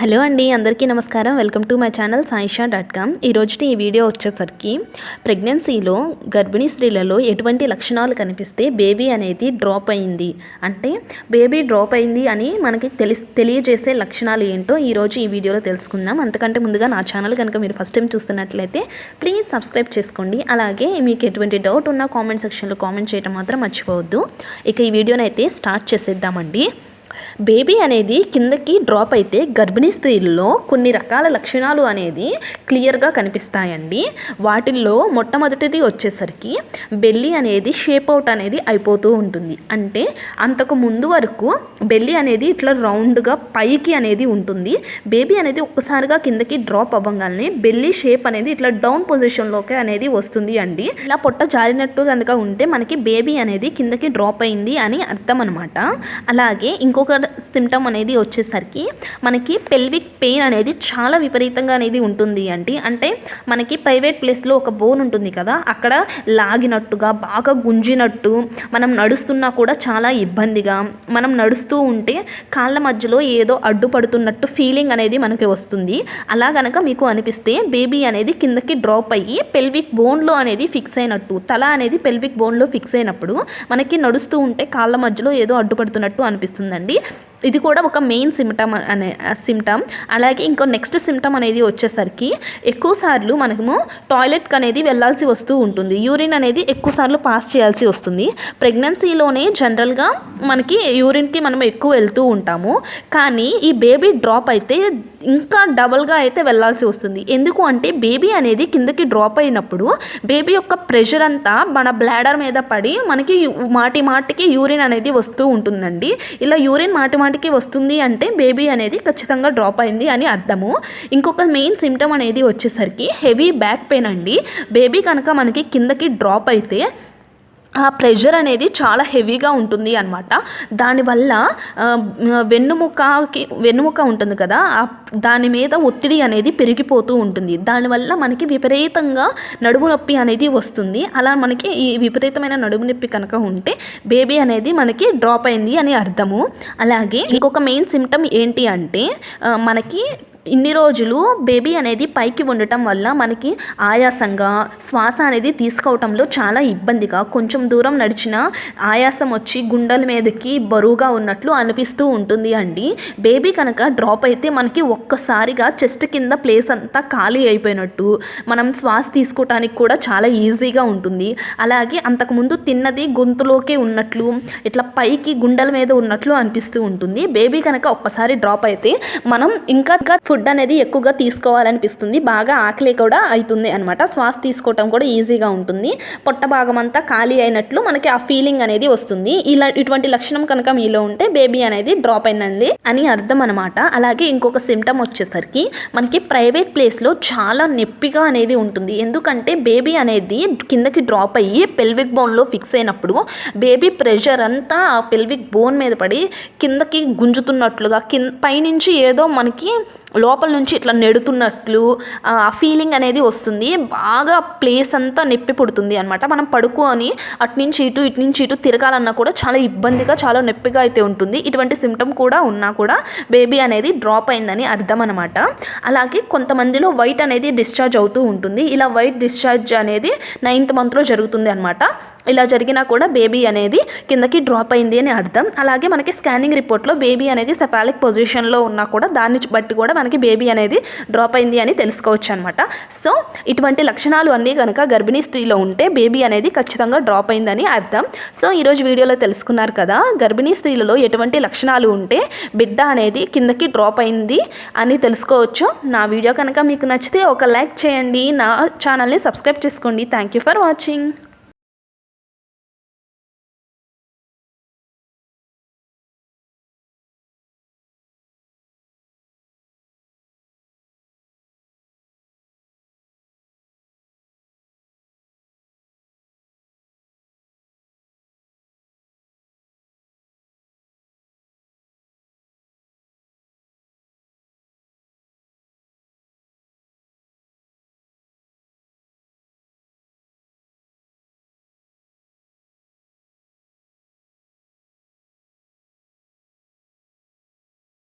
Hello అండి అందరికీ నమస్కారం. Welcome to my channel Saisha dot com. ఈరోజు ఈ వీడియో వచ్చేసరికి ప్రెగ్నెన్సీలో గర్భిణీ స్త్రీలలో ఎటువంటి లక్షణాలు కనిపిస్తే బేబీ అనేది డ్రాప్ అయింది. అంటే బేబీ డ్రాప్ అయింది అని మనకి తెలి తెలియజేసే లక్షణాలు ఏంటో ఈరోజు ఈ వీడియోలో తెలుసుకుందాం. అంతకంటే ముందుగా నా ఛానల్ కనుక మీరు ఫస్ట్ టైం చూస్తున్నట్లయితే ప్లీజ్ సబ్స్క్రైబ్ చేసుకోండి. అలాగే మీకు ఎటువంటి డౌట్ ఉన్నా కామెంట్ సెక్షన్లో కామెంట్ చేయడం మాత్రం మర్చిపోవద్దు. ఇక ఈ వీడియోని అయితే స్టార్ట్ చేసేద్దామండి. బేబీ అనేది కిందకి డ్రాప్ అయితే గర్భిణీ స్త్రీల్లో కొన్ని రకాల లక్షణాలు అనేది క్లియర్గా కనిపిస్తాయండి. వాటిల్లో మొట్టమొదటిది వచ్చేసరికి బెల్లి అనేది షేప్ అవుట్ అనేది అయిపోతూ ఉంటుంది. అంటే అంతకు ముందు వరకు బెల్లి అనేది ఇట్లా రౌండ్గా పైకి అనేది ఉంటుంది. బేబీ అనేది ఒక్కసారిగా కిందకి డ్రాప్ అవ్వగానే బెల్లి షేప్ అనేది ఇట్లా డౌన్ పొజిషన్లోకి అనేది వస్తుంది అండి. ఇలా పొట్ట జారినట్టు కనుక ఉంటే మనకి బేబీ అనేది కిందకి డ్రాప్ అయింది అని అర్థం అనమాట అలాగే ఇంకొక సిమ్టమ్ అనేది వచ్చేసరికి మనకి పెల్విక్ పెయిన్ అనేది చాలా విపరీతంగా అనేది ఉంటుంది అండి. అంటే మనకి ప్రైవేట్ ప్లేస్లో ఒక బోన్ ఉంటుంది కదా అక్కడ లాగినట్టుగా బాగా గుంజినట్టు మనం నడుస్తున్నా కూడా చాలా ఇబ్బందిగా మనం నడుస్తూ ఉంటే కాళ్ళ మధ్యలో ఏదో అడ్డుపడుతున్నట్టు ఫీలింగ్ అనేది మనకి వస్తుంది. అలా కనుక మీకు అనిపిస్తే బేబీ అనేది కిందకి డ్రాప్ అయ్యి పెల్విక్ బోన్లో అనేది ఫిక్స్ అయినట్టు తల అనేది పెల్విక్ బోన్లో ఫిక్స్ అయినప్పుడు మనకి నడుస్తూ ఉంటే కాళ్ళ మధ్యలో ఏదో అడ్డుపడుతున్నట్టు అనిపిస్తుందండి. sendiri ఇది కూడా ఒక మెయిన్ సిమ్టమ్ అనే సిమ్టమ్ అలాగే ఇంకో నెక్స్ట్ సిమ్టమ్ అనేది వచ్చేసరికి ఎక్కువసార్లు మనము టాయిలెట్కి అనేది వెళ్ళాల్సి వస్తూ ఉంటుంది. యూరిన్ అనేది ఎక్కువ సార్లు పాస్ చేయాల్సి వస్తుంది. ప్రెగ్నెన్సీలోనే జనరల్గా మనకి యూరిన్కి మనం ఎక్కువ వెళ్తూ ఉంటాము. కానీ ఈ బేబీ డ్రాప్ అయితే ఇంకా డబల్గా అయితే వెళ్ళాల్సి వస్తుంది. ఎందుకు అంటే బేబీ అనేది కిందకి డ్రాప్ అయినప్పుడు బేబీ యొక్క ప్రెషర్ అంతా మన బ్లాడర్ మీద పడి మనకి మాటి మాటికి యూరిన్ అనేది వస్తూ ఉంటుందండి. ఇలా యూరిన్ మాటి మాటికి వస్తుంది అంటే బేబీ అనేది ఖచ్చితంగా డ్రాప్ అయింది అని అర్థము. ఇంకొక మెయిన్ సిమ్టమ్ అనేది వచ్చేసరికి హెవీ బ్యాక్ పెయిన్ అండి. బేబీ కనుక మనకి కిందకి డ్రాప్ అయితే ఆ ప్రెషర్ అనేది చాలా హెవీగా ఉంటుంది అనమాట దానివల్ల వెన్నుముకకి వెన్నుముక ఉంటుంది కదా దాని మీద ఒత్తిడి అనేది పెరిగిపోతూ ఉంటుంది. దానివల్ల మనకి విపరీతంగా నడుము నొప్పి అనేది వస్తుంది. అలా మనకి ఈ విపరీతమైన నడుము నొప్పి కనుక ఉంటే బేబీ అనేది మనకి డ్రాప్ అయింది అని అర్థము. అలాగే ఇంకొక మెయిన్ సిమ్టమ్ ఏంటి అంటే మనకి ఇన్ని రోజులు బేబీ అనేది పైకి ఉండటం వల్ల మనకి ఆయాసంగా శ్వాస అనేది తీసుకోవటంలో చాలా ఇబ్బందిగా కొంచెం దూరం నడిచిన ఆయాసం వచ్చి గుండెల మీదకి బరువుగా ఉన్నట్లు అనిపిస్తూ ఉంటుంది అండి. బేబీ కనుక డ్రాప్ అయితే మనకి ఒక్కసారిగా చెస్ట్ కింద ప్లేస్ అంతా ఖాళీ అయిపోయినట్టు మనం శ్వాస తీసుకోవటానికి కూడా చాలా ఈజీగా ఉంటుంది. అలాగే అంతకుముందు తిన్నది గొంతులోకే ఉన్నట్లు ఇట్లా పైకి గుండెల మీద ఉన్నట్లు అనిపిస్తూ ఉంటుంది. బేబీ కనుక ఒక్కసారి డ్రాప్ అయితే మనం ఇంకా ఫుడ్ ఫుడ్ అనేది ఎక్కువగా తీసుకోవాలనిపిస్తుంది. బాగా ఆకలి కూడా అవుతుంది అనమాట శ్వాస తీసుకోవటం కూడా ఈజీగా ఉంటుంది. పొట్ట భాగం అంతా ఖాళీ అయినట్లు మనకి ఆ ఫీలింగ్ అనేది వస్తుంది. ఇలా ఇటువంటి లక్షణం కనుక మీలో ఉంటే బేబీ అనేది డ్రాప్ అయినది అని అర్థం అనమాట అలాగే ఇంకొక సిమ్టమ్ వచ్చేసరికి మనకి ప్రైవేట్ ప్లేస్లో చాలా నొప్పిగా అనేది ఉంటుంది. ఎందుకంటే బేబీ అనేది కిందకి డ్రాప్ అయ్యి పెల్విక్ బోన్లో ఫిక్స్ అయినప్పుడు బేబీ ప్రెషర్ అంతా ఆ పెల్విక్ బోన్ మీద పడి కిందకి గుంజుతున్నట్లుగా కింద పైనుంచి ఏదో మనకి లోపల నుంచి ఇట్లా నెడుతున్నట్లు ఆ ఫీలింగ్ అనేది వస్తుంది. బాగా ప్లేస్ అంతా నొప్పి పుడుతుంది అనమాట మనం పడుకొని అటు నుంచి ఇటు ఇటు నుంచి ఇటు తిరగాలన్నా కూడా చాలా ఇబ్బందిగా చాలా నొప్పిగా అయితే ఉంటుంది. ఇటువంటి సిమ్టమ్ కూడా ఉన్నా కూడా బేబీ అనేది డ్రాప్ అయిందని అర్థం అనమాట అలాగే కొంతమందిలో వైట్ అనేది డిశ్చార్జ్ అవుతూ ఉంటుంది. ఇలా వైట్ డిశ్చార్జ్ అనేది నైన్త్ మంత్లో జరుగుతుంది అనమాట ఇలా జరిగినా కూడా బేబీ అనేది కిందకి డ్రాప్ అయింది అని అర్థం. అలాగే మనకి స్కానింగ్ రిపోర్ట్లో బేబీ అనేది సెపాలిక్ పొజిషన్లో ఉన్నా కూడా దాన్ని బట్టి కూడా మనకి మనకి బేబీ అనేది డ్రాప్ అయింది అని తెలుసుకోవచ్చు అనమాట సో ఇటువంటి లక్షణాలు అన్నీ కనుక గర్భిణీ స్త్రీలో ఉంటే బేబీ అనేది ఖచ్చితంగా డ్రాప్ అయిందని అర్థం. సో ఈరోజు వీడియోలో తెలుసుకున్నారు కదా గర్భిణీ స్త్రీలలో ఎటువంటి లక్షణాలు ఉంటే బిడ్డ అనేది కిందకి డ్రాప్ అయింది అని తెలుసుకోవచ్చు. నా వీడియో కనుక మీకు నచ్చితే ఒక లైక్ చేయండి. నా ఛానల్ని సబ్స్క్రైబ్ చేసుకోండి. Thank you for watching.